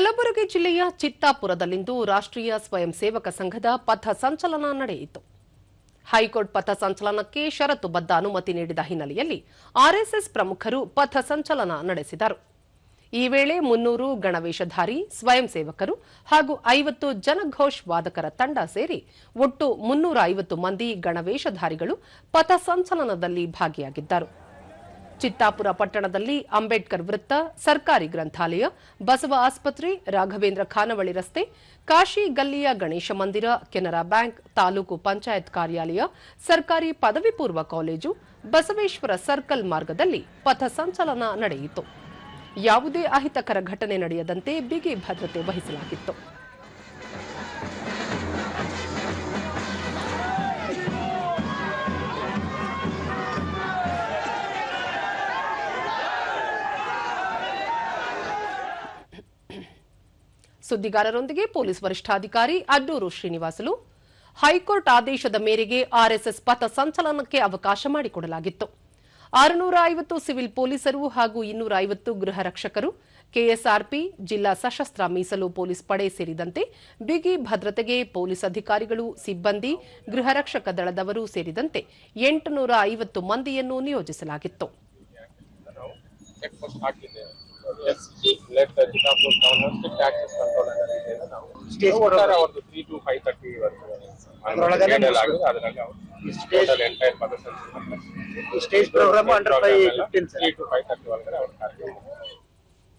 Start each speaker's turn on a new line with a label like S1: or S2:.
S1: ಕಲಬುರಗಿ ಜಿಲ್ಲೆಯ ಚಿತ್ತಾಪುರದಲ್ಲಿಂದು ರಾಷ್ಟ್ರೀಯ ಸ್ವಯಂ ಸೇವಕ ಸಂಘದ ಪಥ ಸಂಚಲನ ನಡೆಯಿತು. ಹೈಕೋರ್ಟ್ ಪಥ ಸಂಚಲನಕ್ಕೆ ಷರತ್ತುಬದ್ಧ ಅನುಮತಿ ನೀಡಿದ ಹಿನ್ನೆಲೆಯಲ್ಲಿ ಆರ್ಎಸ್ಎಸ್ ಪ್ರಮುಖರು ಪಥ ಸಂಚಲನ ನಡೆಸಿದರು. ಈ ವೇಳೆ ಮುನ್ನೂರು ಗಣವೇಶಧಾರಿ ಸ್ವಯಂ ಸೇವಕರು ಹಾಗೂ ಐವತ್ತು ಜನಘೋಷ್ ವಾದಕರ ತಂಡ ಸೇರಿ ಒಟ್ಟು ಮುನ್ನೂರ ಐವತ್ತು ಮಂದಿ ಗಣವೇಶಧಾರಿಗಳು ಪಥ ಸಂಚಲನದಲ್ಲಿ ಭಾಗಿಯಾಗಿದ್ದರು. ಚಿತ್ತಾಪುರ ಪಟ್ಟಣದಲ್ಲಿ ಅಂಬೇಡ್ಕರ್ ವೃತ್ತ, ಸರ್ಕಾರಿ ಗ್ರಂಥಾಲಯ, ಬಸವ ಆಸ್ಪತ್ರೆ, ರಾಘವೇಂದ್ರ ಖಾನವಳಿ ರಸ್ತೆ, ಕಾಶಿ ಗಲ್ಲಿಯ ಗಣೇಶ ಮಂದಿರ, ಕೆನರಾ ಬ್ಯಾಂಕ್, ತಾಲೂಕು ಪಂಚಾಯತ್ ಕಾರ್ಯಾಲಯ, ಸರ್ಕಾರಿ ಪದವಿ ಪೂರ್ವ ಕಾಲೇಜು, ಬಸವೇಶ್ವರ ಸರ್ಕಲ್ ಮಾರ್ಗದಲ್ಲಿ ಪಥ ಸಂಚಲನ ನಡೆಯಿತು. ಯಾವುದೇ ಅಹಿತಕರ ಘಟನೆ ನಡೆಯದಂತೆ ಬಿಗಿ ಭದ್ರತೆ ವಹಿಸಲಾಗಿತ್ತು. ಸುದ್ದಿಗಾರರೊಂದಿಗೆ ಪೊಲೀಸ್ ವರಿಷ್ಠಾಧಿಕಾರಿ ಅಡ್ಡೂರು ಶ್ರೀನಿವಾಸಲು. ಹೈಕೋರ್ಟ್ ಆದೇಶದ ಮೇರೆಗೆ ಆರ್ಎಸ್ಎಸ್ ಪಥ ಸಂಚಲನಕ್ಕೆ ಅವಕಾಶ ಮಾಡಿಕೊಡಲಾಗಿತ್ತು. ಆರುನೂರ ಐವತ್ತು ಸಿವಿಲ್ ಪೊಲೀಸರು ಹಾಗೂ ಇನ್ನೂರ ಐವತ್ತು ಗೃಹ ರಕ್ಷಕರು, ಕೆಎಸ್ಆರ್ಪಿ, ಜಿಲ್ಲಾ ಸಶಸ್ತ್ರ ಮೀಸಲು ಪೊಲೀಸ್ ಪಡೆ ಸೇರಿದಂತೆ ಬಿಗಿ ಭದ್ರತೆಗೆ ಪೊಲೀಸ್ ಅಧಿಕಾರಿಗಳು, ಸಿಬ್ಬಂದಿ, ಗೃಹ ರಕ್ಷಕ ದಳದವರು ಸೇರಿದಂತೆ ಎಂಟುನೂರ ಐವತ್ತು ಮಂದಿಯನ್ನು ನಿಯೋಜಿಸಲಾಗಿತ್ತು.
S2: ಎಸ್ ಟೌನ್ ಟ್ಯಾಕ್ಸ್ ನಾವು ಒಟ್ಟಾರೆ ಅವ್ರದ್ದು ತ್ರೀ ಟು ಫೈವ್ ತರ್ಟಿ
S3: ಅದ್ರೊಳಗಡೆ
S2: ಆಗಿದೆ ಅದರಲ್ಲಿ ಅವರು ಟೋಟಲ್ ಎಂಟೈರ್ ಪದರ್ಶನ
S3: ಈ stage programme under five fifteen
S2: three two five thirty ಒಳಗಡೆ ಅವ್ರ ಕಾರ್ಯಕ್ರಮ